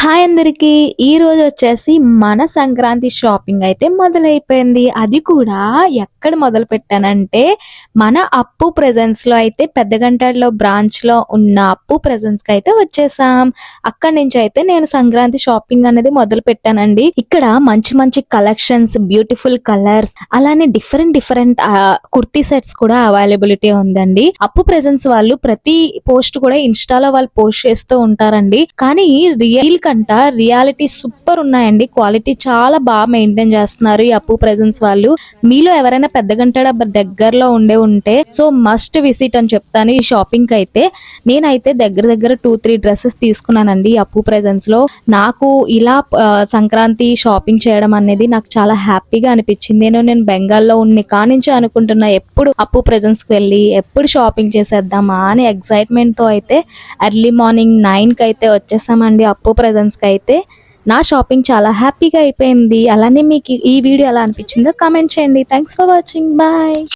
Hi అందరికీ. ఈ రోజు వచ్చేసి మన సంక్రాంతి షాపింగ్ అయితే మొదలైపోయింది. అది కూడా ఎక్కడ మొదలు పెట్టానంటే మన అప్పు ప్రెజెన్స్లో అయితే పెద్దగంటలో బ్రాంచ్లో ఉన్న అప్పు ప్రెజెన్స్కి అయితే వచ్చేసాం. అక్కడి నుంచి అయితే నేను సంక్రాంతి షాపింగ్ అనేది మొదలు పెట్టానండి ఇక్కడ మంచి మంచి కలెక్షన్స్ బ్యూటిఫుల్ కలర్స్ అలానే డిఫరెంట్ డిఫరెంట్ కుర్తీ సెట్స్ కూడా అవైలబిలిటీ ఉందండి. అప్పు ప్రెజెన్స్ వాళ్ళు ప్రతి పోస్ట్ కూడా ఇన్స్టాలో వాళ్ళు పోస్ట్ చేస్తూ ఉంటారండి. కానీ రియల్ కంట రియాలిటీ సూపర్ ఉన్నాయండి. క్వాలిటీ చాలా బాగా మెయింటైన్ చేస్తున్నారు ఈ అప్పు ప్రెజెన్స్ వాళ్ళు. మీలో ఎవరైనా పెద్ద గంటడ దగ్గరలో ఉండే ఉంటే సో మస్ట్ విసిట్ అని చెప్తాను ఈ షాపింగ్కి అయితే నేనైతే దగ్గర దగ్గర టూ త్రీ డ్రెస్సెస్ తీసుకున్నానండి ఈ అప్పు ప్రెజెన్స్లో. నాకు ఇలా సంక్రాంతి షాపింగ్ చేయడం అనేది నాకు చాలా హ్యాపీగా అనిపించింది. నేను నేను బెంగాల్లో ఉన్ని కానించి అనుకుంటున్నా ఎప్పుడు అప్పు ప్రెజెన్స్కి వెళ్ళి ఎప్పుడు షాపింగ్ చేసేద్దామా అని ఎక్సైట్మెంట్తో అయితే ఎర్లీ మార్నింగ్ నైన్కి అయితే వచ్చేసామండి అప్పు ప్రజెన్స్ కి అయితే నా షాపింగ్ చాలా హ్యాపీగా అయిపోయింది. అలానే మీకు ఈ వీడియో ఎలా అనిపించిందో కామెంట్ చేయండి. Thanks for watching bye